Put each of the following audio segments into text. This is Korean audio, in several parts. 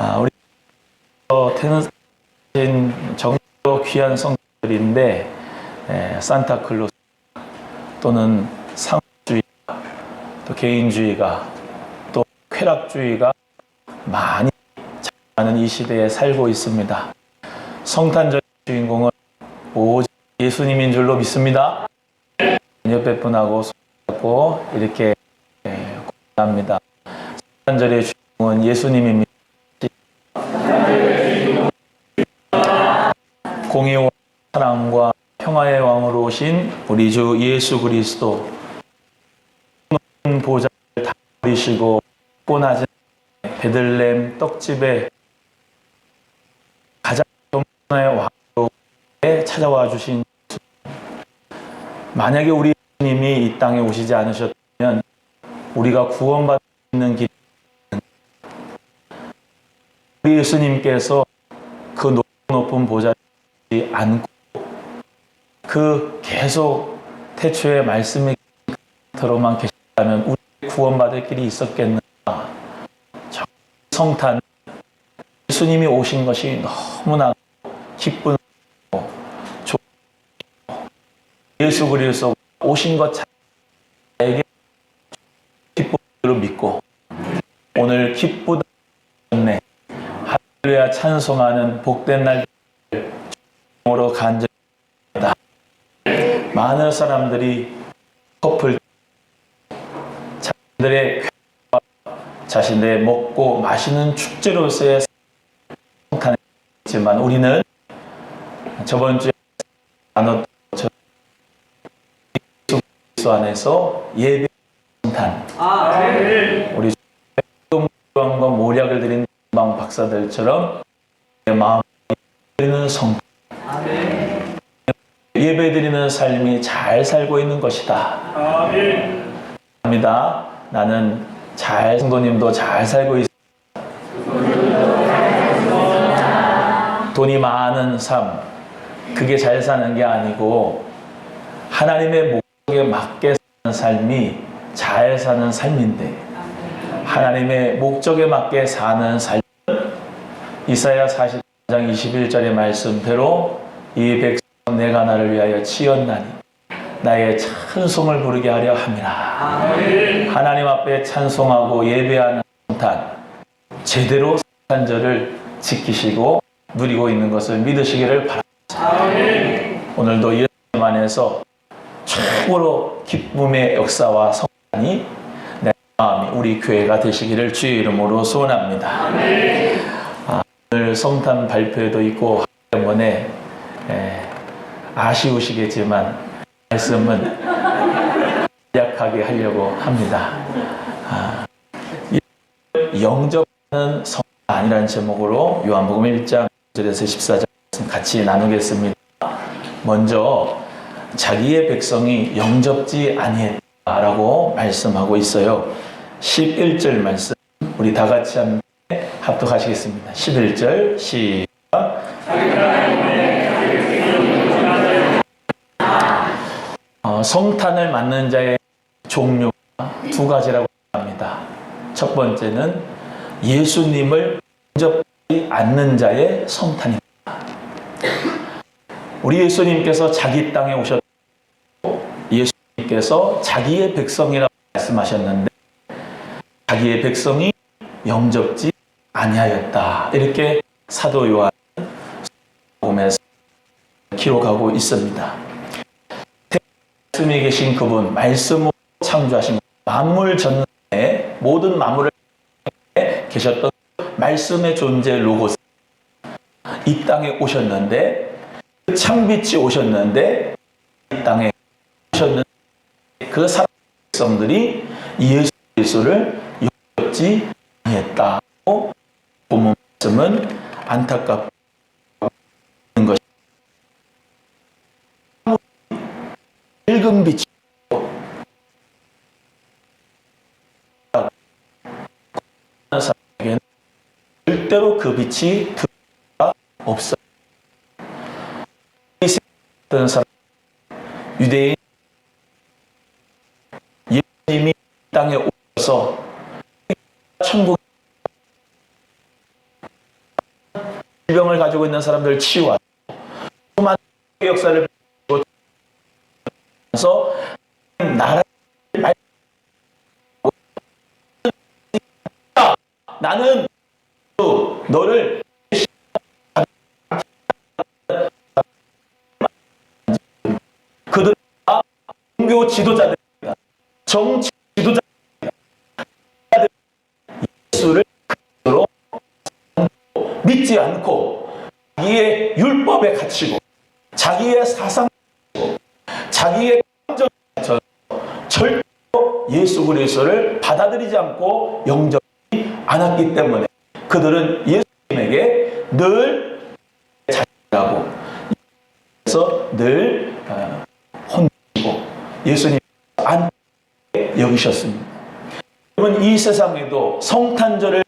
아, 우리 어, 태어나신 정도 귀한 성들인데 에, 산타클로스 또는 상주의 또 개인주의가 또 쾌락주의가 많이 자라는 이 시대에 살고 있습니다. 성탄절 주인공은 오직 예수님인 줄로 믿습니다. 옆에 분하고 손잡고 이렇게 합니다. 성탄절의 주인공은 예수님입니다. 공의와 사랑과 평화의 왕으로 오신 우리 주 예수 그리스도 보좌를 다 버리시고 꼬나진 베들렘 떡집에 가장 정의 왕으로 찾아와 주신. 만약에 우리 예수님이 이 땅에 오시지 않으셨다면 우리가 구원받을 수 있는 길 우리 예수님께서 그 높- 높은 보좌 를 안고 그 계속 태초의 말씀이 들어만 계셨다면 우리 구원받을 길이 있었겠는가? 저 성탄 예수님이 오신 것이 너무나 기쁜 좋 예수 그리스도 오신 것 자에게 기쁨으로 믿고 오늘 기쁘다 네 할렐루야 찬송하는 복된 날 으로 간절다. 많은 사람들이 커플 자신들의 자신들의 먹고 마시는 축제로서의 성탄이지만 우리는 저번 주에 나눴던 저 예수 안에서 예배 성탄. 우리 영광과 모략을 드린 방 박사들처럼 내 마음 드리는 성탄 예배드리는 삶이 잘 살고 있는 것이다. 합니다. 나는 잘 성도님도 잘 살고 있. 돈이 많은 삶, 그게 잘 사는 게 아니고 하나님의 목적에 맞게 사는 삶이 잘 사는 삶인데 하나님의 목적에 맞게 사는 삶은 이사야 40장 21절의 말씀대로 이 백성 내가 나를 위하여 치었나니 나의 찬송을 부르게 하려 함이라. 하나님 앞에 찬송하고 예배하는 성탄 제대로 성탄절을 지키시고 누리고 있는 것을 믿으시기를 바랍니다. 오늘도 예수님 안에서 최고로 기쁨의 역사와 성탄이 내 마음이 우리 교회가 되시기를 주의 이름으로 소원합니다. 아, 오늘 성탄 발표회도 있고 때문에 에, 아쉬우시겠지만 말씀은 약하게 하려고 합니다. 아, 영접하는 성탄 아니라는 제목으로 요한복음 1장 1절에서 14절 말씀 같이 나누겠습니다. 먼저 자기의 백성이 영접지 아니했다라고 말씀하고 있어요. 11절 말씀 우리 다 같이 합독하시겠습니다. 11절 시작. 어, 성탄을 맞는 자의 종류가 두 가지라고 합니다. 첫 번째는 예수님을 영접하지 않는 자의 성탄입니다. 우리 예수님께서 자기 땅에 오셨고 예수님께서 자기의 백성이라고 말씀하셨는데 자기의 백성이 영접지 아니하였다. 이렇게 사도 요한 보면서 기록하고 있습니다. 말씀에 계신 그분, 말씀으로 창조하신 만물 전에 모든 만물을 계셨던 말씀의 존재 로고스. 이 땅에 오셨는데 그 창빛이 오셨는데 이 땅에 오셨는데 그 사람 백성들이 예수 그리스도를 영접지 아니했다고 본문 말씀은 안타깝고 밝은 사람에게는 절대로 그 빛이 들어가 없어요. 사람 유대인 예수님이 땅에 오셔서 천국 병을 가지고 있는 사람들 치유하고 수많은 역사를 그래서 나라 말 나는 너를 그들 다 종교 지도자들입니다. 정치 지도자들입니다. 예수를 그대로 믿지 않고 자기의 율법에 갇히고 자기의 사상 자기의 예수 그리스도를 받아들이지 않고 영접하지 않았기 때문에 그들은 예수님에게 늘 자기라고 그래서 늘 어, 혼내고 예수님 안 여기셨습니다. 여러분 이 세상에도 성탄절을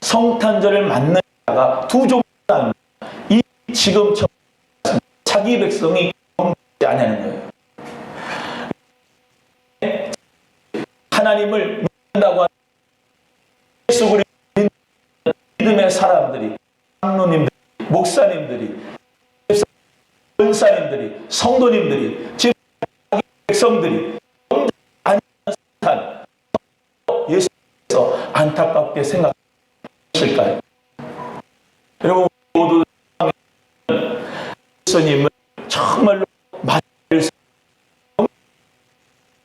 성탄절을 맞는 자가 두 종류가 이 지금 저 자기 백성이 영접하지 않는 거예요. 하나님을 믿는다고 하는 예수 그리스도 믿음의 사람들이 장로님들, 목사님들이 은사님들이 성도님들이 자기 백성들이 안타한 예수께서 안타깝게 생각하실까요? 여러분 모두 예수님을 정말로 맞을 수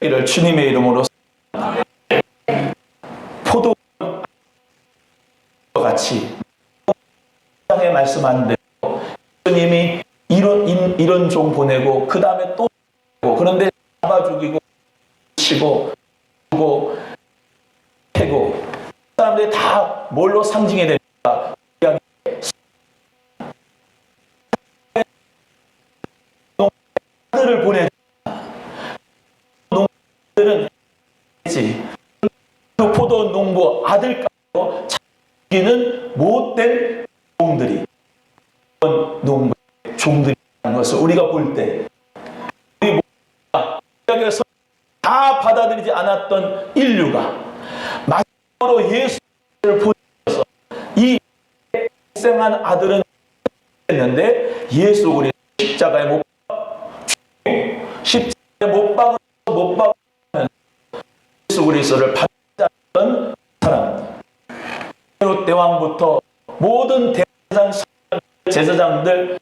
이를 주님의 이름으로 포도 같이 땅에 말씀 안 되고 예수님이 이런 인- 이런 종 보내고 그 다음에 또 그런데 잡아 죽이고 치고 죽고 패고 사람들이 다 뭘로 상징이 됩니까? 아들을 보내 농부들은 지그 포도 농부 아들까지도 자기는 못된 종들이라는 것을 우리가 볼 때 우리 모두가 다 받아들이지 않았던 인류가 마지막으로 예수를 보내서 이 생한 아들은 했는데 예수 그리스도 십자가에 못 십자가에 못 박으면 못 박으면 예수 그리스도를 사람들 헤롯 대왕부터 모든 대상 제사장들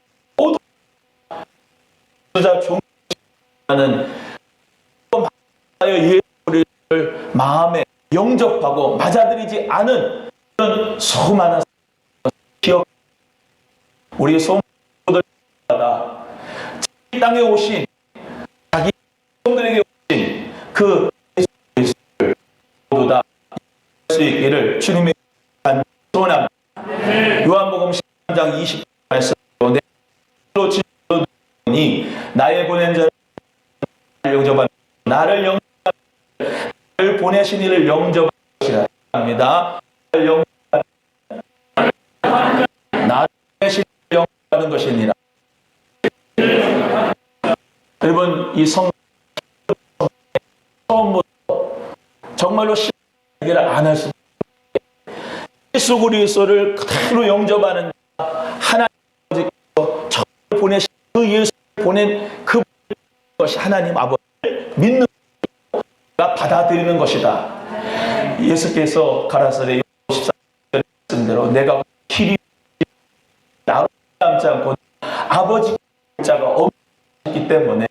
주자 종하는 예수를 마음에 영접하고 맞아들이지 않은 그런 수많은 기억. 우리 소모들마다. 이 땅에 오신 자기 성들에게 오신 그 예수 그리스도를 모두 다수 있기를 주님의 나의 보낸 자를 영접한 나를 영접 나를 보내신 이를 영접하는 것이라 합니다. 나를 영접 나를 보내신 이를 영접하는 것이니라. 여러분 이 성 처음부터 정말로 신에게를 안할 수 예수 그리스도를 그대로 영접하는 하나님 아버지를 믿는 가 받아들이는 것이다. 예수께서 가라사대 14절 말씀대로 내가 길이 나로 남지 않고 아버지 자가 없기 때문에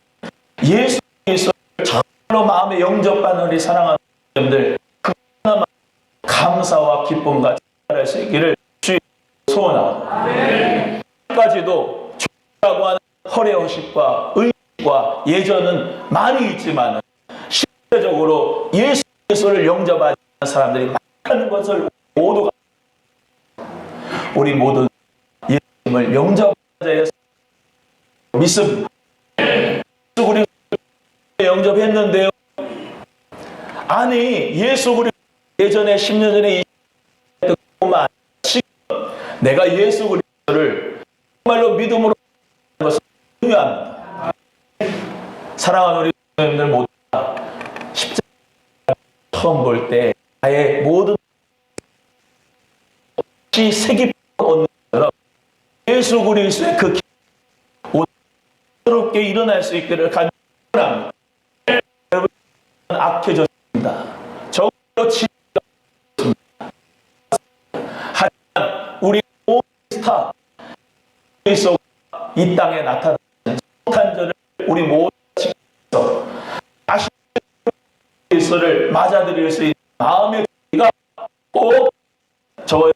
예수 그리스도를 정말로 마음에 영접하는 우리 사랑하는 분들 그 감사와 기쁨과 잘할 수 있기를 주의 소원하고 까지도 주라고 하는 허례 허식과 의식과 예전은 많이 있지만 실제적으로 예수 그리스도를 영접하는 사람들이 많다는 것을 모두가 우리 모두 예수님을 영접하는 자의 믿습니다. 예수 그리스도 영접했는데요. 아니 예수 그리스도 예전에 10년 전에 그만 지금 내가 예수 그리스도를 정말로 믿음으로 것은 중요합니다. 사랑하는 우리 성도님들 모두 다 십자가 처음 볼 때 나의 모든 시 색이 얻는 것처럼 예수 그리스도의 그 온스럽게 일어날 수 있기를 간절합니다. 여러분 악해졌습니다. 적으로 치습니다 하지만 우리 모든 스타 이 땅에 나타나는 성탄절을 우리 모두 그리스도를 맞아들일 수 있는 마음의 준비가 꼭 저와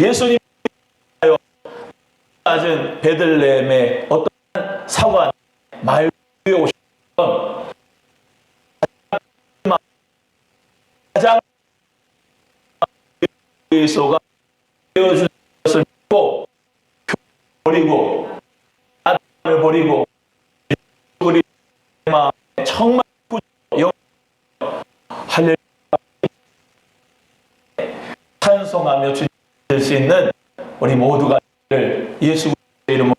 예수님 낮은 베들레헴의 어떤 사관 위에 오셨던 가장 그리스도가 되어준 것을 믿고 버리고 아담을 버리고 정말 영 할렐루야. 찬송하며 주님 수 있는 우리 모두가 예수 이름으로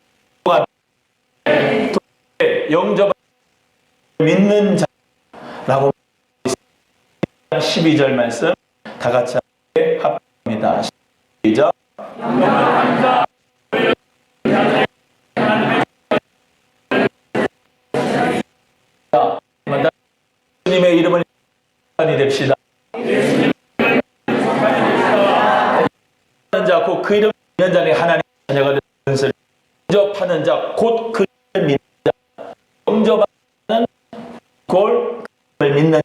영접 믿는 자라고 12절 말씀 다 같이 이 됩시다. 하는 자, 곧그 이름 믿는 자는 하나님 자녀가 되는 것을 영접하는 자, 곧 그 이름을 믿는 자, 영접하는 곧 그를 믿는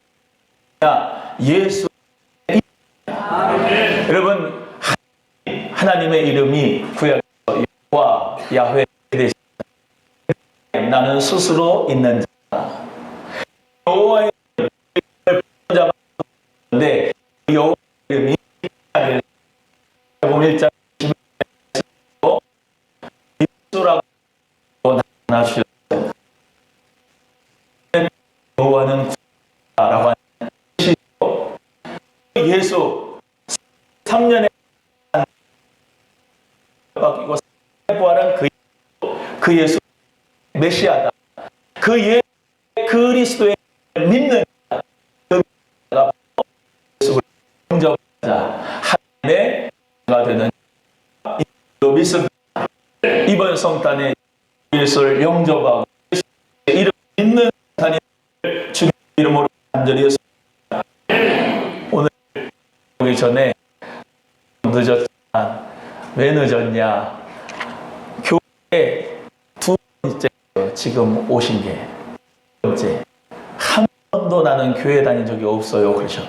자, 예수. 여러분 하나님, 하나님의 이름이 구약에서 여호와 야훼 되시. 나는 스스로 있는 자. 간절히 오늘 오기 전에 늦었지만 왜 늦었냐? 교회 두 번째 지금 오신 게. 두 번째. 한 번도 나는 교회 다닌 적이 없어요 그러죠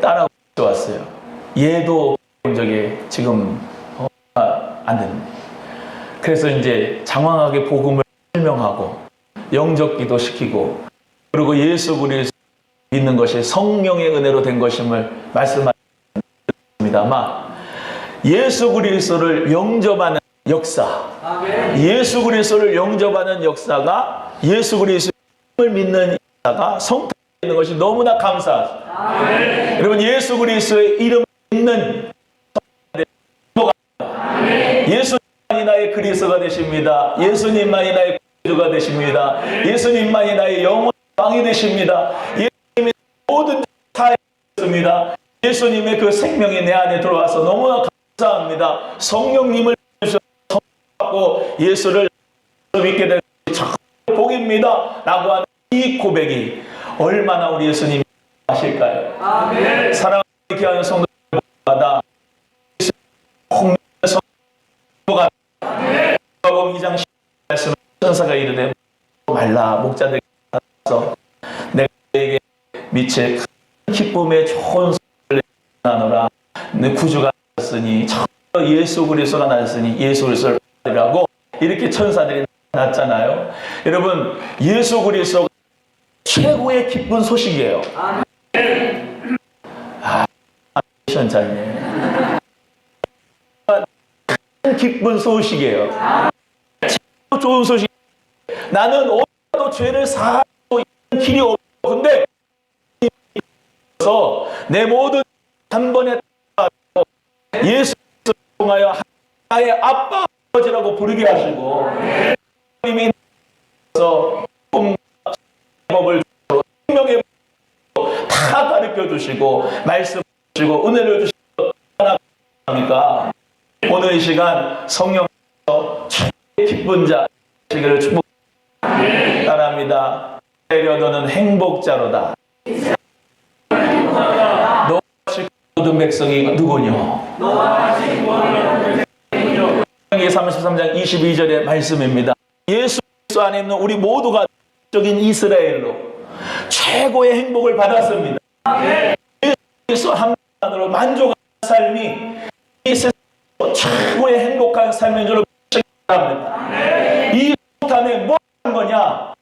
따라 왔어요. 얘도 본 적이 지금 어, 안 됩니다. 그래서 이제 장황하게 복음을 설명하고 영접기도 시키고 그리고 예수 그리스 도 믿는 것이 성령의 은혜로 된 것임을 말씀하십니다만 예수 그리스도를 영접하는 역사, 예수 그리스도를 영접하는 역사가 예수 그리스도를 믿는 역사가 성탄 있는 것이 너무나 감사하죠. 여러분 예수 그리스도의 이름 믿는 예수님만이 나의 그리스도가 되십니다. 예수님만이 나의 구주가 되십니다. 예수님만이 나의 영원 왕이 되십니다. 예수님이 모든 다 했습니다. 예수님의 그 생명이 내 안에 들어와서 너무나 감사합니다. 성령님을 받고 예수를 믿게 된 참 복입니다. 라고 하는 이 고백이 얼마나 우리 예수님이 아실까요? 사랑하는 귀한 성도 큰 기쁨의 좋은 소리를 나노라 내 구주가 저 예수 그리스도가 나셨으니 예수 그리스도를 받으라고 이렇게 천사들이 나타났잖아요. 여러분 예수 그리스도가 최고의 기쁜 소식이에요. 아, 시원자님. 큰 기쁜 소식이에요. 최고 좋은 소식. 나는 어디도 죄를 사하고 길이. 근데 내 모든 한 번에 예수 통하여 나의 아빠 아버지라고 부르게 하시고 하나님이 서 주시고 생명의 다 가르쳐 주시고 말씀 주시고 은혜를 주시고 하나니까 오늘 이 시간 성령께서 최고의 기쁜 자 되기를 축복 따라합니다. 내려 너는 행복자로다. 모든 백성이 누구뇨? 기 33장 22절의 말씀입니다. 예수 안에 있는 우리 모두가 적인 이스라엘로 최고의 행복을 받았습니다. 예수 한만으로 만족한 삶이 이 세상에서 최고의 행복한 삶인 줄로 합니다. 이 못함에 뭐 하는 거냐?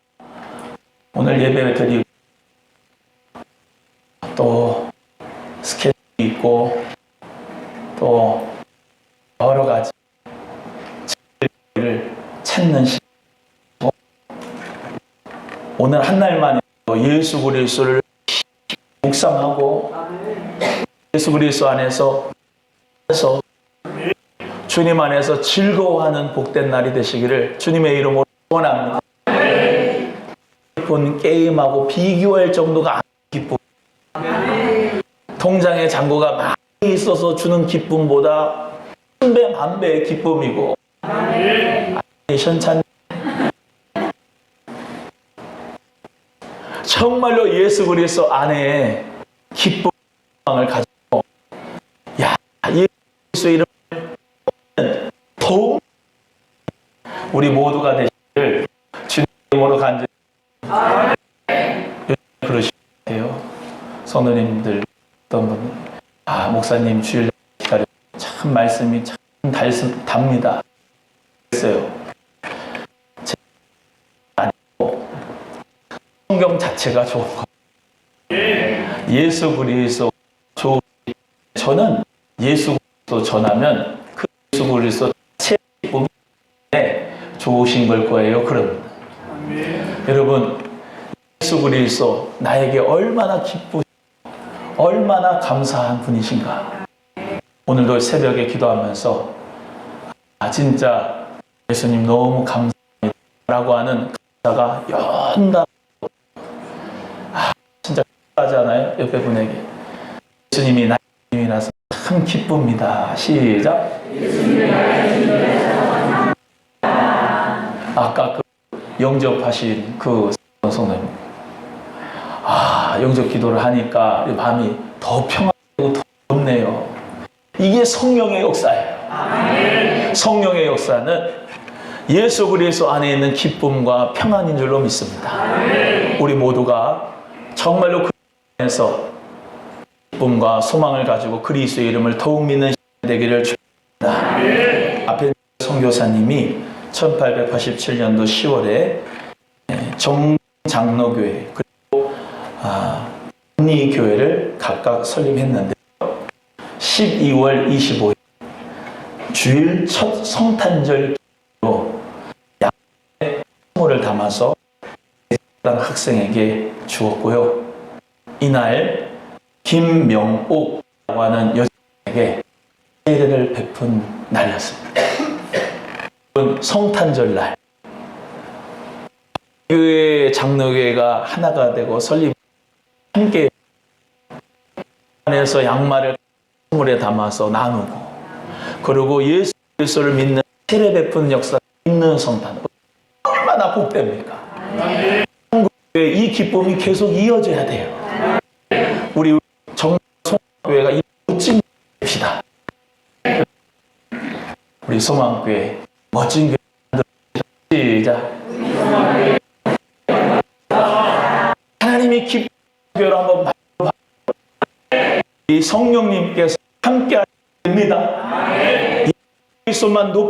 오늘 예배 드리고 또 스케줄이 있고 또 여러 가지 를 찾는 시간 오늘 한 날만에 예수 그리스도를 묵상하고 예수 그리스도 안에서 주님 안에서 즐거워하는 복된 날이 되시기를 주님의 이름으로 원합니다. 본 게임하고 비교할 정도가. 통장에 잔고가 많이 있어서 주는 기쁨보다 천배 만배의 기쁨이고. 현찬. 정말로 예수 그리스도 안에 기쁨을 가지고 야 예수 이름을 더욱 우리 모두가 되시기를 주님 이름으로 간절히 그러시요. 성도님들 어떤 분, 아 목사님 주일 기다려 참 말씀이 참 달씀 답니다. 했어요. 제- 아니고 성경 자체가 좋은 거. 예수 그리스도 좋은 저는 예수 그리스도 전하면 그 예수 그리스도 기쁨이 좋으신 걸 거예요. 그럽니다. 여러분 예수 그리스도 나에게 얼마나 기쁘 얼마나 감사한 분이신가. 오늘도 새벽에 기도하면서 아 진짜 예수님 너무 감사합니다. 라고 하는 감사가 연다. 아 진짜 하잖아요? 옆에 분에게. 예수님이 나의 주님이라서 참 기쁩니다. 시작. 아까 그 영접하신 그 성도님 아 영접 기도를 하니까 이 마음이 더 평안하고 더 좋네요 이게 성령의 역사예요 성령의 역사는 예수 그리스도 안에 있는 기쁨과 평안인 줄로 믿습니다. 우리 모두가 정말로 그 안에서 기쁨과 소망을 가지고 그리스도의 이름을 더욱 믿는 되기를 축복합니다. 앞에 선교사님이 1887년도 10월에 정장로교회 아, 교회를 각각 설립했는데 12월 25일 주일 첫 성탄절 기로 양의 선물을 담아서 당 학생에게 주었고요. 이날 김명옥이라고 하는 여자에게 세례를 베푼 날이었습니다. 성탄절 날 교회 장로교회가 하나가 되고 설립 함께 안에서 양말을 선물에 담아서 나누고 그리고 예수 그리스도를 믿는 세례 베푸는 역사 믿는 성탄 얼마나 복됩니까? 한국의 이 기쁨이 계속 이어져야 돼요. 우리 정교회가 이 멋진 교회입시다. 우리 소망교회 멋진 교회 시작. 교회로 한번 이 성령님께서 함께 하십니다. 이 그리스도만 높